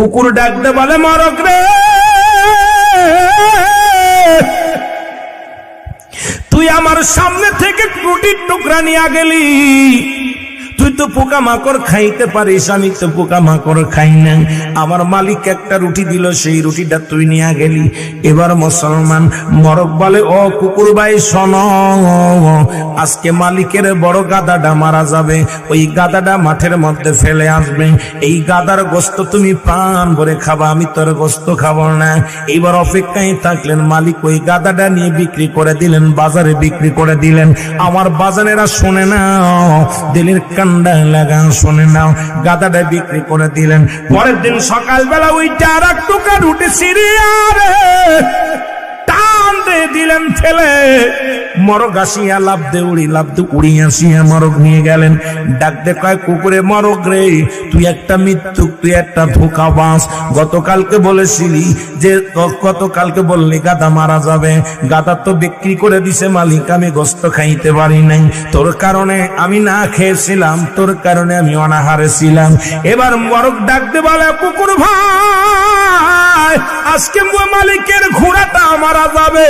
কুকুর ডাকতে বলে মরক রে! তুই আমার সামনে থেকে রুটির টুকরা নিয়ে গেলি। তুই তো পোকা মাকড় খাইতে পারিস, আমি তো পোকা মাকড় খাই না। আমার মালিক একটা রুটি দিল, সেই রুটিটা তুই নিয়ে গেলি। এবার মুসলমান মরক বলে, ও কুকুর ভাই, শোন, আজকে মালিকের বড় গাদাটা মারা যাবে। ওই গাদাটা মাঠের মধ্যে ফেলে আসবে। এই গাদার গোস্ত তুমি প্রাণ ভরে খাবা, আমি তোর গোস্ত খাব না। এইবার অপেক্ষায় থাকলেন মালিক, ওই গাদাটা নিয়ে বিক্রি করে দিলেন, বাজারে বিক্রি করে দিলেন। আমার বাজারেরা শোনে না দিলের কান্ডা লাগান, শোনে নাও গাদাটা বিক্রি করে দিলেন। পরের দিন সকালবেলা ওইটা আর এক টুকা রুটি সিরিয়ারে দিয়ে দিলেন ফেলে মরগ আসিয়া লাভ দে উড়ি লাভ দে উড়ি আসিয়া মরগ নিয়ে গেলেন। ডাকতে কয় কুকুরে মরগ রে, তুই একটা মৃত্যু তুই একটা ধোকা বাস গতকালকে বলেছিলি যে, গতকালকে বললি গাদা মারা যাবে। গাদা তো বিক্রি করে দিছে মালিক, আমি গোস্ত খাইতে পারি নাই। তোর কারণে আমি না খেয়েছিলাম, তোর কারণে আমি অনাহারে ছিলাম। এবার মরগ ডাকতে বলে, কুকুর ভাই আজকে মালিকের ঘোড়াটা মারা যাবে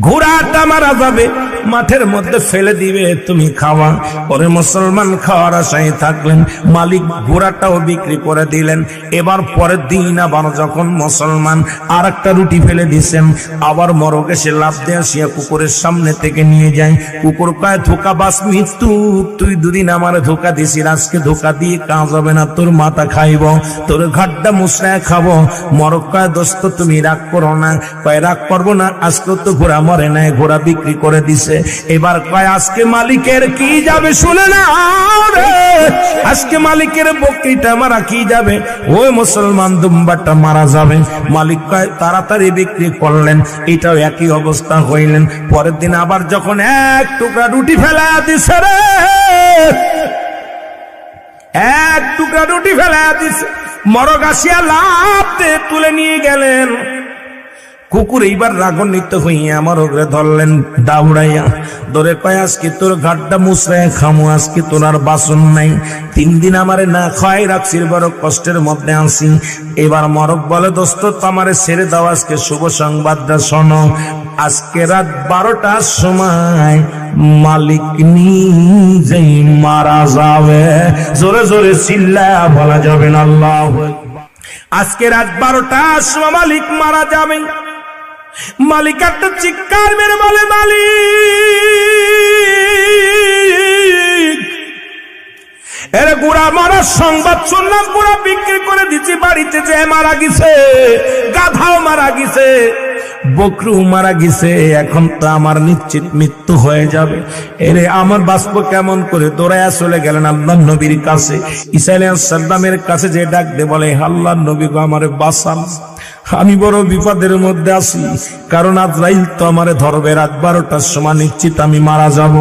ঘোড়াটা মারা যাবে মাঠের মধ্যে ফেলে দিবে, তুমি খাওয়া। পরে মুসলমান খাওয়ার আশায় থাকলেন, মালিক ঘোড়াটাও বিক্রি করে দিলেন। এবার পরের দিন আবার যখন মুসলমান আর একটা রুটি ফেলে দিছেন, আবার মরক এসে লাভ দিয়ে আসিয়া কুকুরের সামনে থেকে নিয়ে যায়। কুকুর কয়, ধোকা বাস মৃত্যু, তুই দুদিন আমার ধোকা দিছিস, আজকে ধোকা দিয়ে কাজ হবে না, তোর মাথা খাইব, তোর ঘাটটা মুসরায় খাব। মরক কয়, দোস্ত, তুমি রাগ করো না। কয়, রাগ করব না আজকে তো ঘোড়া মরে নাই, ঘোড়া বিক্রি করে দিছে। এবার কয়, আজকে মালিকের কি যাবে শুনে না আজকে মালিকের বকরিটা মারা কি যাবে? ওই মুসলমান দুম্বাটা মারা যাবে। মালিক কয়, তাড়াতাড়ি বিক্রি করলেন, এটাও একই অবস্থা হইলেন। পরের দিন আবার যখন এক টুকরা রুটি ফেলা দিছে রে। এক টুকরা রুটি ফেলা দিছে। মরগ লাভ তুলে নিয়ে গেলেন। কুকুর এইবার রাগান্বিত হইয়া আমার ওগরে ধরলেন, দাউড়াইয়া, ধরে কয়, আজকে তোর ঘাটটা মুসরায় খামু, আজকে তোর আর বাসন নাই। তিন দিন আমারে না খাই রাখছির বড় কষ্টের মধ্যে আসি এবার মরক বলে, দোস্ত আমারে ছেড়ে দাও, আজকে শুভ সংবাদটা শোনো। আজকে রাত বারোটার সময় মালিক নিজেই মারা যাবে। জোরে জোরে চিল্লা, বলা যাবে না, আল্লাহ আজকে রাত বারোটার সময় মালিক মারা যাবে। মালিক একটা চিৎকার মেরে বলে, মালিক, এরে গুড়া মারার সংবাদ শুনলাম, গুড়া বিক্রি করে দিচ্ছি বাড়িতে যে মারা গেছে, গাধাও মারা গেছে বকরু মারা গেছে, এখন তো আমার নিশ্চিত মৃত্যু হয়ে যাবে। এরে আমার বাষ্প কেমন করে? দৌড়াইয়া চলে গেলেন আল্লাহ নবীর কাছে। ইসাইল সাল্লামের কাছে যে ডাক দে বলে, আল্লাহ নবী গো আমারে বাসান আমি বড় বিপদের মধ্যে আছি। কারণ আজরাইল তো আমারে ধরবে, রাত বারোটার সময় নিশ্চিত আমি মারা যাব।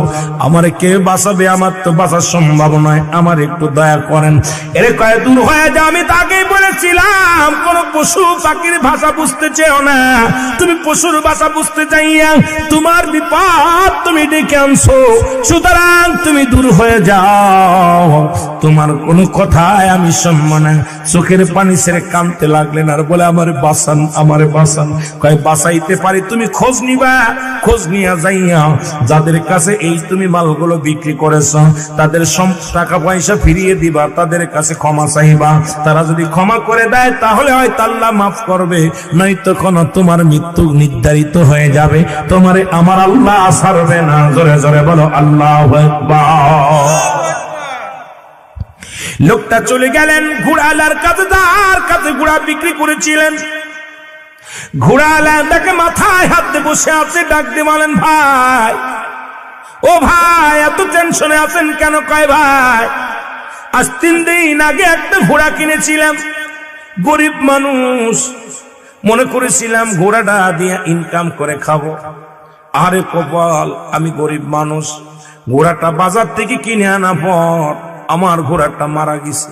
আমার কে বাঁচাবে? আমার তো বাঁচার সম্ভব নয়। আমার একটু দয়া করেন। এরে কয়ে দূর হয়ে যা, আমি তাকেই বলেছিলাম, কোন পশু পাখির ভাষা বুঝতে চেও না। তুমি পশুর ভাষা বুঝতে চাইয়া তোমার বিপদ তুমি ডেকে আনছো, সুতরাং তুমি দূর হয়ে যাও। তোমার কোনো কথায় আমি শুনব না। চোখের পানি ছেড়ে কানতে লাগলেন আর বলে, আমার বাসান, আমারে বাসান। কয়, বাসাইতে পারি, তুমি খোঁজ নিবা, খোঁজ নিয়া যাইয়া। যাদের কাছে এই তুমি মালগুলো বিক্রি করেছ, তাদের টাকা পয়সা ফিরিয়ে দিবা, তাদের কাছে ক্ষমা চাইবা। তারা যদি ক্ষমা করে দেয়, তাহলে হয় তাল্লা মাফ করবে। নয়তো কোনো তোমার মৃত্যু নির্ধারিত হয়ে যাবে। তোমারে আমার আল্লাহ ছাড়বে না, জোরে জোরে বলো, আল্লাহ লোকটা চলে গেলেন, ঘোড়ালার কাছে তার কাছে ঘোড়া বিক্রি করেছিলেন। মাথায় বসে আছে বলেন, ভাই, ও ভাই, এত টেনশনে আছেন কেন, কয় ভাই? আজ তিন দিন আগে একটা ঘোড়া কিনেছিলাম, গরিব মানুষ। মনে করেছিলাম ঘোড়াটা দিয়ে ইনকাম করে খাব। আরে কপাল, আমি গরিব মানুষ। ঘোড়াটা বাজার থেকে কিনে আনা পর আমার ঘোড়াটা মারা গেছে।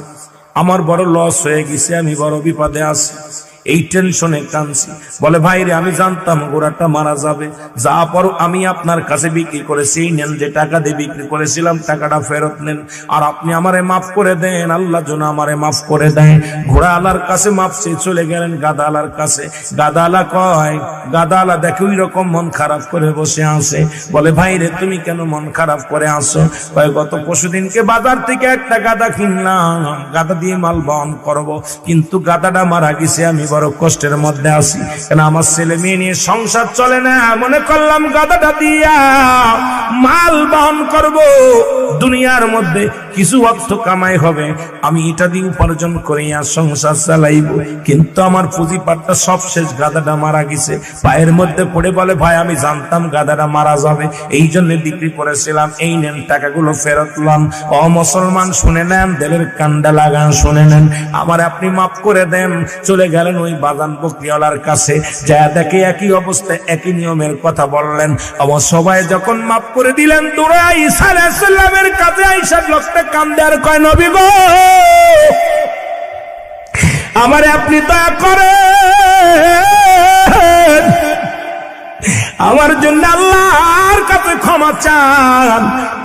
আমার বড় লস হয়ে গেছে, আমি বড় বিপদে আছি। এই টেনশনে কাঁদছি। বলে ভাই রে আমি জানতাম গোড়াটা মারা যাবে। যা পর আমি আপনার কাছে বিক্রি করেছি। নেন যে টাকা দিয়ে বিক্রি করেছিলাম, টাকাটা ফেরত নেন। আর আপনি আমারে মাফ করে দেন। আল্লাহ যেন আমারে মাফ করে দেয়। ঘোড়া আলার কাছে মাফ চেয়ে চলে গেলেন গাদা আলার কাছে। গাদা আলা কয় গাদা আলা দেখে ওই রকম মন খারাপ করে বসে আছে। বলে ভাই রে তুমি কেন মন খারাপ করে আসো কয়, গত পরশুদিনকে বাজার থেকে একটা গাদা কিনলাম। গাদা দিয়ে মাল বহন করব। কিন্তু গাদাটা মারা গেছে, আমি বড় কষ্টের মধ্যে আছি। কেন আমার ছেলে মেয়ে নিয়ে সংসার চলে না? মনে করলাম গাদাটা দিয়া মাল বহন করব। দুনিয়ার মধ্যে কিছু অর্থ কামাই হবে, আমি এটা দিয়ে উপার্জন করে আর সংসার চালাইব। কিন্তু আমার পুঁজিপাটটা সব শেষ, গাদাটা মারা গেছে। পায়ের মধ্যে পড়ে বলে, ভাই, আমি জানতাম গাদাটা মারা যাবে। এই জন্য বিক্রি করেছিলাম, এই নেন, টাকাগুলো ফেরত লাম অ, মুসলমান, শুনে নেন, দেলের কান্ডা লাগান, শুনে নেন। আমার আপনি মাফ করে দেন। চলে গেলেন ওই বাগান বকরিওয়ালার কাছে। যা দেখে একই অবস্থায় একই নিয়মের কথা বললেন। আমার সবাই যখন মাফ করে দিলেন দূরে ঈসা আলাইহিসসালামের কাছে আইসার লোকটা কান্দে আর কয় নবী গো আমারে আপনি দয়া করেন। আমার জন্য আল্লাহর কাছে ক্ষমা চান।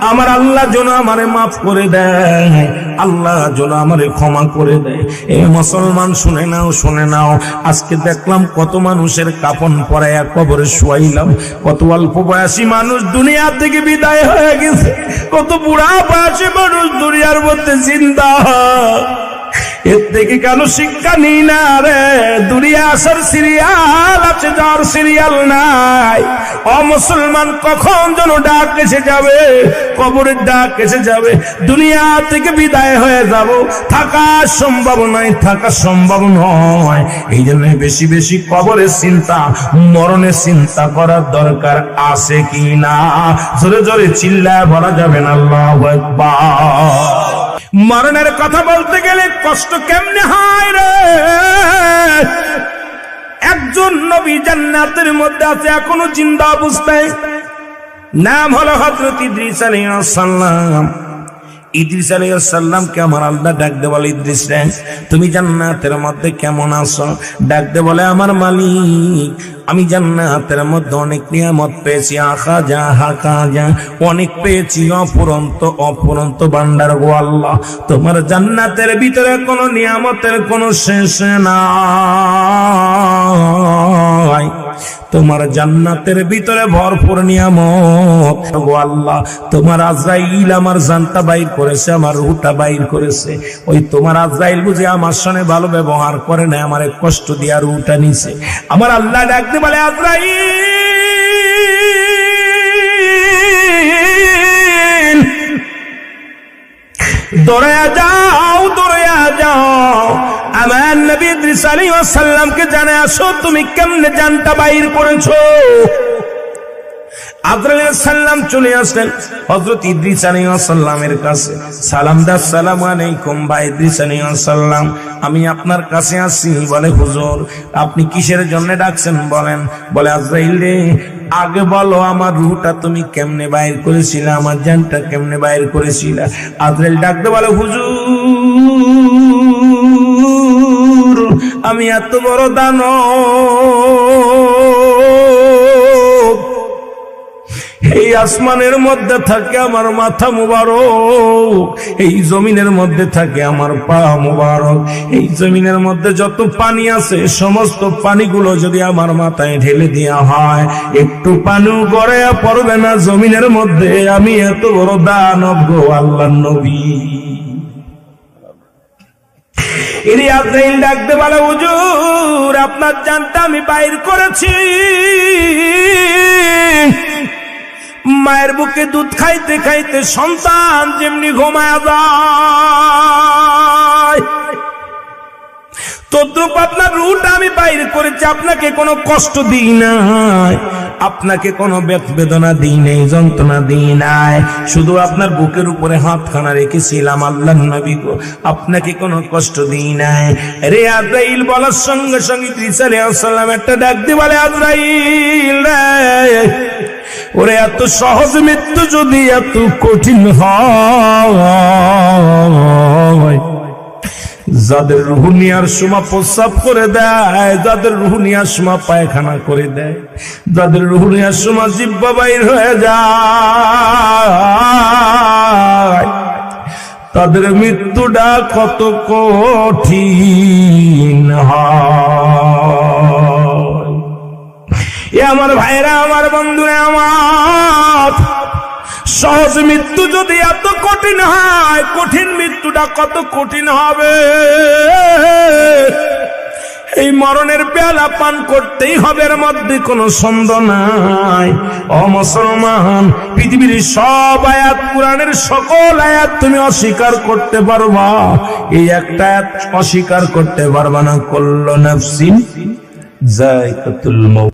আমার আল্লাহ যেন আমারে মাফ করে দেয়। আল্লাহ যেন আমারে ক্ষমা করে দেয়। এ মুসলমান, শুনে নাও শুনে নাও। আজকে দেখলাম কত মানুষের কাপন পরাইয়া কবরে শুয়াইলাম। কত অল্প বয়সী মানুষ দুনিয়া থেকে বিদায় হয়ে গেছে। কত বুড়া বয়সী মানুষ দুনিয়ার মধ্যে জিন্দা। এর থেকে কেন শিক্ষা নিই না রে? দুনিয়া আসার সিরিয়াল আছে, যার সিরিয়াল নাই। অ মুসলমান কখন যেন ডাক এসে যাবে? কবরের ডাক এসে যাবে। দুনিয়া থেকে বিদায় হয়ে যাব। থাকা সম্ভব নয়, থাকা সম্ভব নয়। এই জন্য বেশি বেশি কবরের চিন্তা, মরণের চিন্তা করার দরকার আছে কি না জোরে জোরে চিল্লায় বলা যাবে না, আল্লাহ মরণের কথা বলতে গেলে কষ্ট কেমনে হয় রে? একজন নবী জান্নাতের মধ্যে আছে, এখনও জিন্দা অবস্থায়। নাম হলো হজরত ইদ্রিস আলাইহিস সালাম। ইদ্রিস আলাইসাল্লামকে আমার আল্লাহ ডাকতে বলে, ইদ্রিস রে, তুমি জান্নাতের মধ্যে কেমন আছো? ডাকতে বলে, আমার মালিক, আমি জান্নাতের মধ্যে অনেক নিয়ামত পেয়েছি আখা যা হাকা যা অনেক পেয়েছি অপুরন্ত অপুরন্ত ভান্ডার গো আল্লাহ। তোমার জান্নাতের ভিতরে কোনো নিয়ামতের কোনো শেষ নাই। তোমার জান্নাতের ভিতরে ভরপুর নিয়ামত। গো আল্লাহ, তোমার আজরাইল আমার জানতা বাইর করেছে, আমার রুটা বাইর করেছে। ওই তোমার আজরাইল বুঝে আমার সঙ্গে ভালো ব্যবহার করে না আমার কষ্ট দিয়ে রুটা নিছে। আমার আল্লাহ ডাকতে বলে, আজরাইল! দৌড়ে যাও দৌড়ে যাও। আমার নবী ইদ্রিস আলাইহিস সালামকে জানে আসো, তুমি কেমনে জানটা বাইর করেছ? আমি আপনার কাছে আসি বলে হুজুর, আপনি কিসের জন্য ডাকছেন বলেন? বলে, আজরাইল রে, আগে বলো আমার রুহটা তুমি কেমনে বাইর করেছিলে, আমার জানটা কেমনে বাইর করেছিলে? আজরাইল ডাকতে বলে, হুজুর আমি এত বড় দানো এই আসমানের মধ্যে থাকে আমার মাথা মুবারক। এই জমিনের মধ্যে থাকে আমার পা মুবারক। এই জমিনের মধ্যে যত পানি আছে, সমস্ত পানিগুলো যদি আমার মাথায় ঢেলে দেওয়া হয়, একটু পানিও গড়ে পড়বে না জমিনের মধ্যে। আমি এত বড় দানব গো আল্লাহ নবী। ডাকতে বলে, হুজুর, আপনার জানটা আমি বাইর করেছি। মায়ের বুকে দুধ খাইতে খাইতে সন্তান যেমনি ঘুমায় যায়। তদ্রুপ আপনার রুট আমি বাইরে করেছি, আপনাকে কোনো কষ্ট দিই নাই। আপনাকে কোনো বেদনা দিই নাই, যন্ত্রণা দিই নাই। শুধু আপনার বুকের উপরে হাতখানা রেখেছিলাম আল্লাহ নবী গো, আপনাকে কোনো কষ্ট দিই নাই। রে আদ্রাইল বলার সঙ্গে সঙ্গে ত্রিসালে আসসালাম একটা ডাক দিয়ে বলে আদ্রাইল রে, ওরে এত সহজ মৃত্যু যদি এত কঠিন হয়। যাদের রুহুনিয়ার সময় প্রস্রাব করে দেয়, যাদের রুহুনিয়ার সময় পায়খানা করে দেয়, যাদের রুহুনিয়ার সময় জিব্বা বাইর হয়ে যায়, তাদের মৃত্যুটা কত কঠিন এ আমার ভাইরা, আমার বন্ধুরা, আমার সহজ মৃত্যু যদি এত কঠিন হয়, কঠিন মৃত্যুটা কত কঠিন হবে? এই মরণের পেয়ালা পান করতেই হবে, এর মধ্যে কোনো সন্দেহ নাই। অমুসলমান পৃথিবীর সব আয়াত, কোরআনের সকল আয়াত তুমি অস্বীকার করতে পারবা। এই একটা আয়াত অস্বীকার করতে পারবা না। কল্ল নাফসিন জায়কাতুল মৌত।